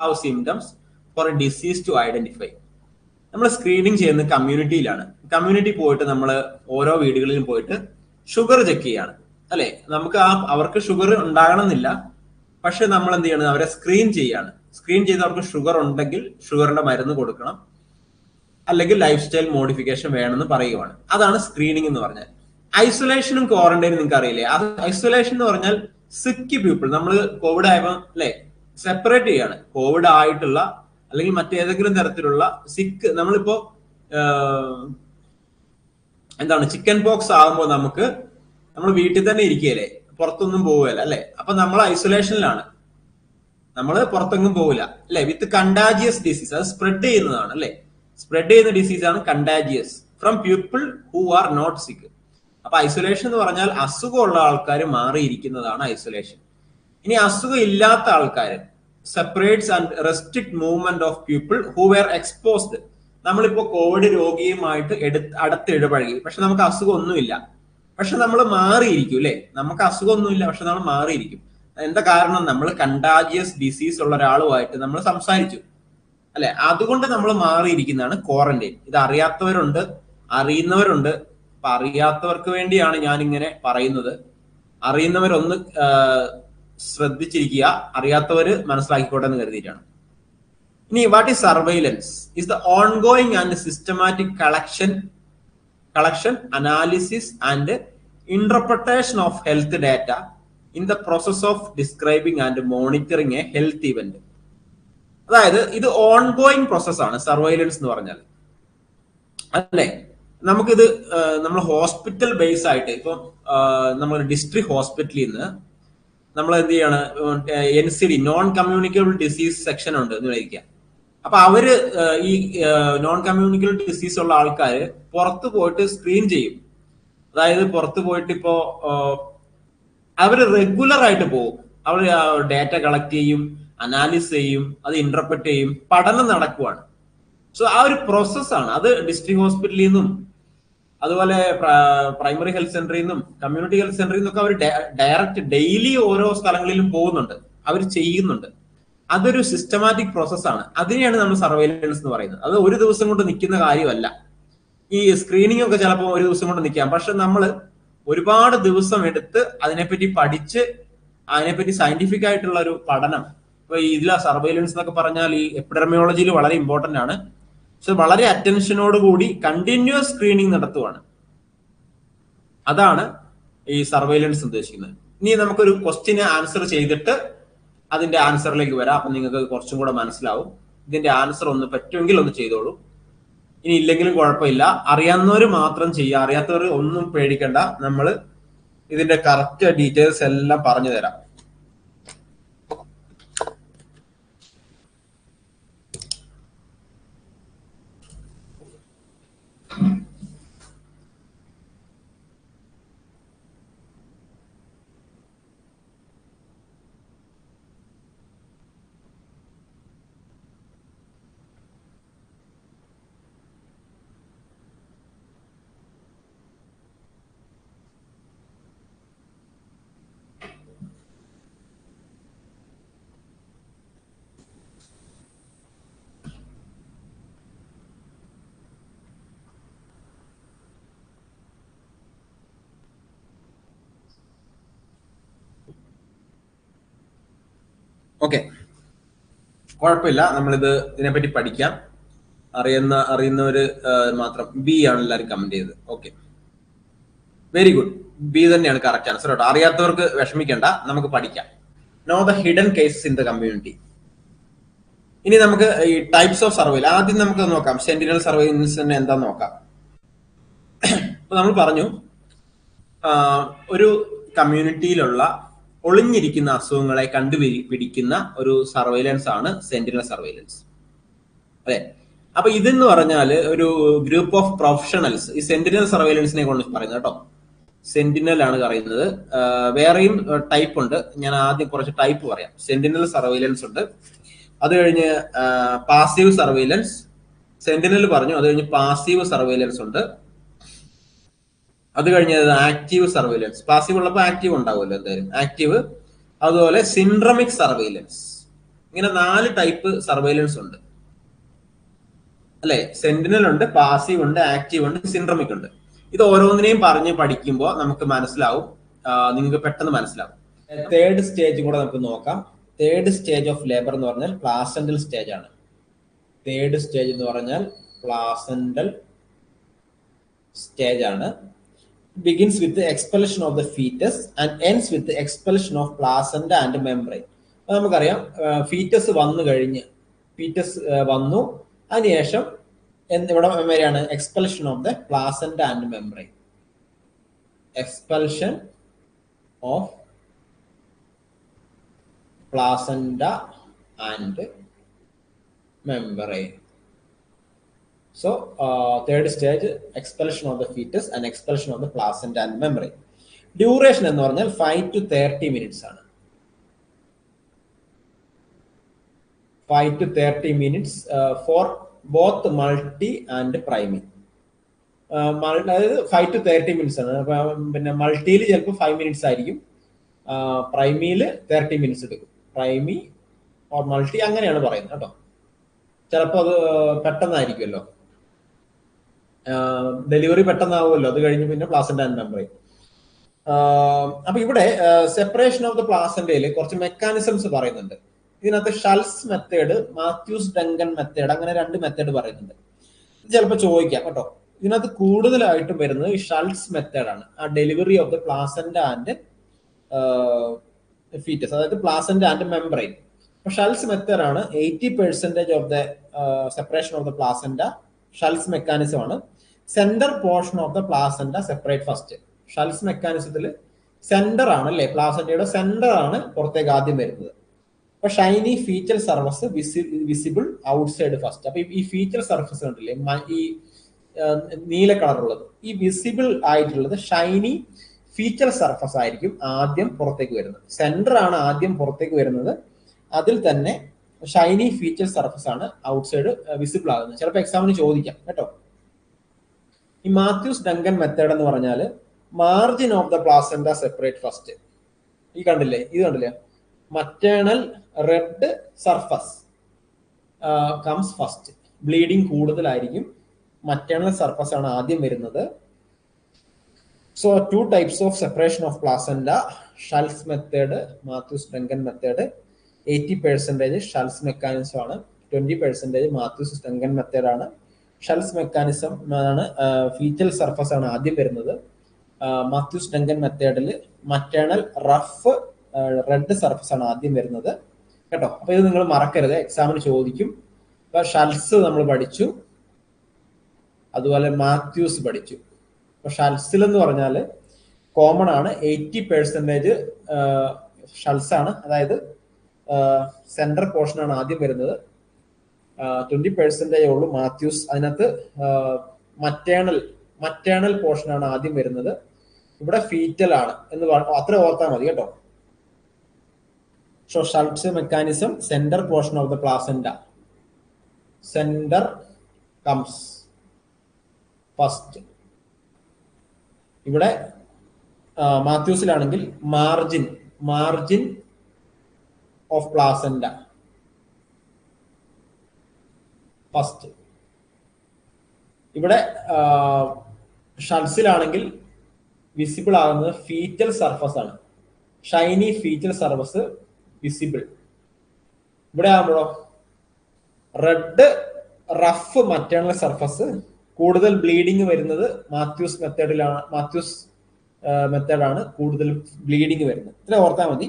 Have symptoms for a disease to identify നമ്മൾ screening ചെയ്യുന്ന കമ്മ്യൂണിറ്റിയിലാണ് കമ്മ്യൂണിറ്റി പോയിട്ട് നമ്മൾ ഓരോ വീടുകളിലും പോയിട്ട് ഷുഗർ ചെക്ക് ചെയ്യാണ്. അല്ലെ? നമുക്ക് ആ അവർക്ക് ഷുഗർ ഉണ്ടാകണമെന്നില്ല. പക്ഷെ നമ്മൾ എന്ത് ചെയ്യണം? അവരെ സ്ക്രീൻ ചെയ്യാണ്. സ്ക്രീൻ ചെയ്ത് അവർക്ക് ഷുഗർ ഉണ്ടെങ്കിൽ ഷുഗറിന്റെ മരുന്ന് കൊടുക്കണം. അല്ലെങ്കിൽ ലൈഫ് സ്റ്റൈൽ മോഡിഫിക്കേഷൻ വേണമെന്ന് പറയുവാണ്. അതാണ് സ്ക്രീനിങ് എന്ന് പറഞ്ഞാൽ. ഐസൊലേഷനും ക്വാറന്റൈനും നിങ്ങൾക്ക് അറിയില്ലേ അത് ഐസൊലേഷൻ എന്ന് പറഞ്ഞാൽ സിക്ക് പീപ്പിൾ നമ്മൾ കോവിഡ് ആയപ്പോൾ അല്ലെ? സെപ്പറേറ്റ് ചെയ്യാണ്. കോവിഡ് ആയിട്ടുള്ള അല്ലെങ്കിൽ മറ്റേതെങ്കിലും തരത്തിലുള്ള സിക്ക് നമ്മളിപ്പോ എന്താണ് ചിക്കൻ പോക്സ് ആകുമ്പോൾ നമുക്ക് നമ്മൾ വീട്ടിൽ തന്നെ ഇരിക്കുകയല്ലേ? പുറത്തൊന്നും പോവുകയല്ല അല്ലെ? അപ്പൊ നമ്മൾ ഐസൊലേഷനിലാണ് നമ്മൾ പുറത്തെങ്ങും പോവില്ല അല്ലെ? വിത്ത് കണ്ടാജിയസ് ഡിസീസ് അത് സ്പ്രെഡ് ചെയ്യുന്നതാണ് അല്ലെ? സ്പ്രെഡ് ചെയ്യുന്ന ഡിസീസ് ആണ് contagious from people who are not sick അപ്പൊ ഐസൊലേഷൻ എന്ന് പറഞ്ഞാൽ അസുഖമുള്ള ആൾക്കാർ മാറിയിരിക്കുന്നതാണ് ഐസൊലേഷൻ ഇനി അസുഖം ഇല്ലാത്ത ആൾക്കാർ separates and restrict movement of people who were exposed നമ്മളിപ്പോ കോവിഡ് രോഗിയുമായിട്ട് എടുത്ത് അടുത്ത് ഇടപഴകി. പക്ഷെ നമുക്ക് അസുഖമൊന്നുമില്ല. പക്ഷെ നമ്മൾ മാറിയിരിക്കും അല്ലെ? നമുക്ക് അസുഖമൊന്നുമില്ല പക്ഷെ നമ്മൾ മാറിയിരിക്കും. എന്താ കാരണം? നമ്മൾ കണ്ടാജിയസ് ഡിസീസ് ഉള്ള ഒരാളുമായിട്ട് നമ്മൾ സംസാരിച്ചു. അല്ലെ? അതുകൊണ്ട് നമ്മൾ മാറിയിരിക്കുന്നതാണ് ക്വാറന്റൈൻ ഇത് അറിയാത്തവരുണ്ട് അറിയുന്നവരുണ്ട്. അപ്പൊ അറിയാത്തവർക്ക് വേണ്ടിയാണ് ഞാൻ ഇങ്ങനെ പറയുന്നത്. അറിയുന്നവരൊന്ന് ശ്രദ്ധിച്ചിരിക്കുക അറിയാത്തവര് മനസ്സിലാക്കിക്കോട്ടെ എന്ന് കരുതിയിട്ടാണ്. ഇനി what is surveillance is the ongoing and systematic collection collection analysis and interpretation of health data in the process of describing and monitoring a health event അതായത് ഇത് ഓൺഗോയിങ് പ്രോസസ്സാണ് സർവൈലൻസ് എന്ന് പറഞ്ഞാൽ അല്ലേ? നമുക്കിത് നമ്മൾ ഹോസ്പിറ്റൽ ബേസ് ആയിട്ട് ഇപ്പം നമ്മൾ ഡിസ്ട്രിക്ട് ഹോസ്പിറ്റലിൽ നിന്ന് നമ്മൾ എന്ത് ചെയ്യാണ് N C D non communicable disease section ഉണ്ട് എന്ന് വിചാരിക്കുക അപ്പൊ അവർ ഈ നോൺ കമ്മ്യൂണിക്കബിൾ ഡിസീസ് ഉള്ള ആൾക്കാർ പുറത്ത് പോയിട്ട് സ്ക്രീൻ ചെയ്യും. അതായത് പുറത്ത് പോയിട്ട് ഇപ്പോ അവർ റെഗുലർ ആയിട്ട് പോകും. അവർ ഡാറ്റ കളക്ട് ചെയ്യും അനാലിസ് ചെയ്യും അത് ഇന്റർപ്രറ്റ് ചെയ്യും പഠനം നടക്കുവാണ്. സോ ആ ഒരു പ്രോസസ്സാണ് അത് ഡിസ്ട്രിക്ട് ഹോസ്പിറ്റലിൽ നിന്നും അതുപോലെ പ്രൈമറി ഹെൽത്ത് സെന്ററിൽ നിന്നും കമ്മ്യൂണിറ്റി ഹെൽത്ത് സെന്ററിൽ നിന്നൊക്കെ അവർ ഡയറക്റ്റ് ഡെയിലി ഓരോ സ്ഥലങ്ങളിലും പോകുന്നുണ്ട്. അവർ ചെയ്യുന്നുണ്ട്. അതൊരു സിസ്റ്റമാറ്റിക് പ്രോസസ്സാണ് അതിനെയാണ് നമ്മൾ സർവൈലൻസ് എന്ന് പറയുന്നത്. അത് ഒരു ദിവസം കൊണ്ട് നിൽക്കുന്ന കാര്യമല്ല. ഈ സ്ക്രീനിങ് ഒക്കെ ചിലപ്പോൾ ഒരു ദിവസം കൊണ്ട് നിൽക്കാം. പക്ഷെ നമ്മൾ ഒരുപാട് ദിവസം എടുത്ത് അതിനെപ്പറ്റി പഠിച്ച് അതിനെപ്പറ്റി സയന്റിഫിക് ആയിട്ടുള്ള ഒരു പഠനം. ഇപ്പൊ ഇതിലെ സർവൈലൻസ് എന്നൊക്കെ പറഞ്ഞാൽ ഈ എപ്പിഡർമിയോളജിയിൽ വളരെ ഇമ്പോർട്ടന്റ് ആണ്. പക്ഷെ വളരെ അറ്റൻഷനോട് കൂടി കണ്ടിന്യൂസ് സ്ക്രീനിങ് നടത്തുവാണ്. അതാണ് ഈ സർവൈലൻസ് ഉദ്ദേശിക്കുന്നത്. ഇനി നമുക്കൊരു ക്വസ്റ്റിന് ആൻസർ ചെയ്തിട്ട് അതിന്റെ ആൻസറിലേക്ക് വരാം. അപ്പൊ നിങ്ങൾക്ക് കുറച്ചും കൂടെ മനസ്സിലാവും. ഇതിന്റെ ആൻസർ ഒന്ന് പറ്റുമെങ്കിൽ ഒന്ന് ചെയ്തോളൂ. ഇനി ഇല്ലെങ്കിലും കുഴപ്പമില്ല. അറിയാവുന്നവർ മാത്രം ചെയ്യുക. അറിയാത്തവർ ഒന്നും പേടിക്കണ്ട. നമ്മൾ ഇതിന്റെ കറക്റ്റ് ഡീറ്റെയിൽസ് എല്ലാം പറഞ്ഞു തരാം ഓക്കെ കുഴപ്പമില്ല. നമ്മളിത് ഇതിനെപ്പറ്റി പഠിക്കാം. അറിയുന്ന അറിയുന്നവര് മാത്രം ബി ആണ് എല്ലാവരും കമന്റ് ചെയ്തത്. ഓക്കെ വെരി ഗുഡ് ബി തന്നെയാണ് കറക്റ്റ് ആൻസർ കേട്ടോ. അറിയാത്തവർക്ക് വിഷമിക്കേണ്ട. നമുക്ക് പഠിക്കാം. Know the hidden cases in the community ഇനി നമുക്ക് ഈ ടൈപ്സ് ഓഫ് സർവേ ആദ്യം നമുക്ക് നോക്കാം. സെന്റിനൽ സർവൈലൻസ് തന്നെ എന്താ നോക്കാം. നമ്മൾ പറഞ്ഞു ഒരു കമ്മ്യൂണിറ്റിയിലുള്ള ഒളിഞ്ഞിരിക്കുന്ന അസുഖങ്ങളെ കണ്ടുപിടിക്കുന്ന ഒരു സർവൈലൻസ് ആണ് സെന്റിനൽ സർവൈലൻസ് അല്ലെ? അപ്പൊ ഇതെന്ന് പറഞ്ഞാൽ ഒരു ഗ്രൂപ്പ് ഓഫ് പ്രൊഫഷണൽസ് ഈ സെന്റിനൽ സർവൈലൻസിനെ കൊണ്ട് പറയുന്നത് കേട്ടോ. സെന്റിനൽ ആണ് പറയുന്നത്. വേറെയും ടൈപ്പ് ഉണ്ട്. ഞാൻ ആദ്യം കുറച്ച് ടൈപ്പ് പറയാം. സെന്റിനൽ സർവൈലൻസ് ഉണ്ട്. അത് കഴിഞ്ഞ് പാസീവ് സർവൈലൻസ് സെന്റിനൽ പറഞ്ഞു അത് കഴിഞ്ഞ് പാസീവ് സർവൈലൻസ് ഉണ്ട്. അത് കഴിഞ്ഞത് ആക്റ്റീവ് സർവൈലൻസ് പാസീവ് ഉള്ളപ്പോൾ ആക്റ്റീവ് ഉണ്ടാവുമല്ലോ എന്തായാലും. ആക്റ്റീവ് അതുപോലെ സിൻഡ്രമിക് സർവൈലൻസ് ഇങ്ങനെ നാല് ടൈപ്പ് സർവൈലൻസ് ഉണ്ട്. അല്ലെ? സെന്റിനൽ ഉണ്ട് പാസീവ് ഉണ്ട് ആക്റ്റീവ് ഉണ്ട് സിൻഡ്രമിക് ഉണ്ട്. ഇത് ഓരോന്നിനെയും പറഞ്ഞ് പഠിക്കുമ്പോൾ നമുക്ക് മനസ്സിലാവും. നിങ്ങൾക്ക് പെട്ടെന്ന് മനസ്സിലാവും. തേർഡ് സ്റ്റേജ് കൂടെ നമുക്ക് നോക്കാം. തേർഡ് സ്റ്റേജ് ഓഫ് ലേബർ എന്ന് പറഞ്ഞാൽ പ്ലാസെന്റൽ സ്റ്റേജ് ആണ്. തേർഡ് സ്റ്റേജ് എന്ന് പറഞ്ഞാൽ പ്ലാസെന്റൽ സ്റ്റേജ് ആണ്. Begins with expulsion of the foetus and ends with expulsion of placenta and membrane നമുക്കറിയാം ഫീറ്റസ് വന്നു കഴിഞ്ഞ് ഫീറ്റസ് വന്നു. അതിനുശേഷം ഇവിടെ വരെയാണ് expulsion of the placenta and membrane expulsion of placenta and membrane So uh, third stage expulsion of the fetus and expulsion of the placenta and membrane. Duration എന്ന് പറഞ്ഞാൽ five to thirty minutes ആണ്. Five to thirty minutes for both multi and primi അതായത് five to thirty minutes ആണ്. പിന്നെ മൾട്ടിയിൽ ചിലപ്പോൾ five minutes ആയിരിക്കും. പ്രൈമിയിൽ thirty minutes എടുക്കും. പ്രൈമി or multi അങ്ങനെയാണ് പറയുന്നത് കേട്ടോ. ചിലപ്പോൾ അത് പെട്ടെന്നായിരിക്കുമല്ലോ. ഡെലിവറി പെട്ടെന്നാവുമല്ലോ. അത് കഴിഞ്ഞ് പിന്നെ പ്ലാസന്റ ആൻഡ് മെമ്പറൈൻ അപ്പൊ ഇവിടെ സെപ്പറേഷൻ ഓഫ് ദ പ്ലാസന്റയിൽ കുറച്ച് മെക്കാനിസംസ് പറയുന്നുണ്ട്. ഇതിനകത്ത് Schultze method Matthews Duncan method അങ്ങനെ രണ്ട് മെത്തേഡ് പറയുന്നുണ്ട്. ഇത് ചിലപ്പോൾ ചോദിക്കാം കേട്ടോ. ഇതിനകത്ത് കൂടുതലായിട്ടും വരുന്നത് ഈ ഷൾസ് മെത്തേഡാണ് ആ delivery of the placenta and foetus അതായത് പ്ലാസന്റ ആൻഡ് മെമ്പറൈൻ അപ്പൊ ഷൽസ് മെത്തേഡ് ആണ് eighty percentage of the separation of the placenta Schultze mechanism ആണ്. Centre portion of the placenta separate first Schultze മെക്കാനിസത്തിൽ centre ആണ് അല്ലെ പ്ലാസന്റയുടെ centre ആണ് പുറത്തേക്ക് ആദ്യം വരുന്നത്. അപ്പൊ shiny feature surface visible outside first അപ്പൊ ഈ ഫീച്ചർ സർഫസ് ഉണ്ടല്ലേ ഈ നീല കളറുള്ളത് ഈ വിസിബിൾ ആയിട്ടുള്ളത് ഷൈനി ഫീച്ചർ സർഫസ് ആയിരിക്കും ആദ്യം പുറത്തേക്ക് വരുന്നത്. സെന്റർ ആണ് ആദ്യം പുറത്തേക്ക് വരുന്നത്. അതിൽ തന്നെ ഷൈനി ഫീച്ചർ സർഫസ് ആണ് ഔട്ട്സൈഡ് വിസിബിൾ ആകുന്നത്. ചിലപ്പോൾ എക്സാമിന് ചോദിക്കാം. കേട്ടോ? ഈ മാത്യൂസ് ഡങ്കൻ മെത്തേഡ് എന്ന് പറഞ്ഞാൽ margin of the placenta separate first ഈ കണ്ടില്ലേ? ഇത് കണ്ടില്ലേ? Maternal red surface comes first bleeding കൂടുതലായിരിക്കും. മറ്റേണൽ സർഫസ് ആണ് ആദ്യം വരുന്നത്. So two types of separation of placenta Schultze method Matthews Duncan method eighty percentage Schultze mechanism ആണ്. Twenty percentage Matthews Duncan method ആണ്. ഷൾസ് മെക്കാനിസം ആണ് fetal surface ആണ് ആദ്യം വരുന്നത്. മാത്യൂസ് ഡങ്കൻ മെത്തേഡിൽ മറ്റേണൽ റഫ് റെഡ് സർഫസ് ആണ് ആദ്യം വരുന്നത്. കേട്ടോ? അപ്പൊ ഇത് നിങ്ങൾ മറക്കരുത്. എക്സാമിന് ചോദിക്കും. അപ്പൊ ഷൽസ് നമ്മൾ പഠിച്ചു. അതുപോലെ മാത്യൂസ് പഠിച്ചു. അപ്പൊ ഷൽസിൽ എന്ന് പറഞ്ഞാൽ കോമൺ ആണ്. എയ്റ്റി പെർസെന്റേജ് ഷൽസ് ആണ്. അതായത് സെൻട്രൽ പോർഷൻ ആണ് ആദ്യം വരുന്നത്. ട്വന്റി പെർസെന്റേ ഉള്ളൂ മാത്യൂസ്. അതിനകത്ത് മറ്റേണൽ മറ്റേണൽ പോർഷൻ ആണ് ആദ്യം വരുന്നത്. ഇവിടെ ഫീറ്റൽ ആണ് എന്ന് പറഞ്ഞു അത്ര ഓർത്താൽ മതി കേട്ടോ. So Schultze mechanism centre portion of the placenta centre comes first ഇവിടെ മാത്യൂസിലാണെങ്കിൽ margin margin of placenta first. ഇവിടെ ഷൾസിലാണെങ്കിൽ വിസിബിൾ ആകുന്നത് ഫീറ്റൽ സർഫസ് ആണ്. ഷൈനി ഫീറ്റൽ സർഫസ് വിസിബിൾ ഇവിടെ ആകുമ്പോഴോ റെഡ് റഫ് മറ്റേണൽ സർഫസ് കൂടുതൽ ബ്ലീഡിങ് വരുന്നത് മാത്യൂസ് മെത്തേഡിലാണ് മാത്യൂസ് മെത്തേഡാണ് കൂടുതൽ ബ്ലീഡിങ് വരുന്നത്. ഇത്ര ഓർത്താൽ മതി.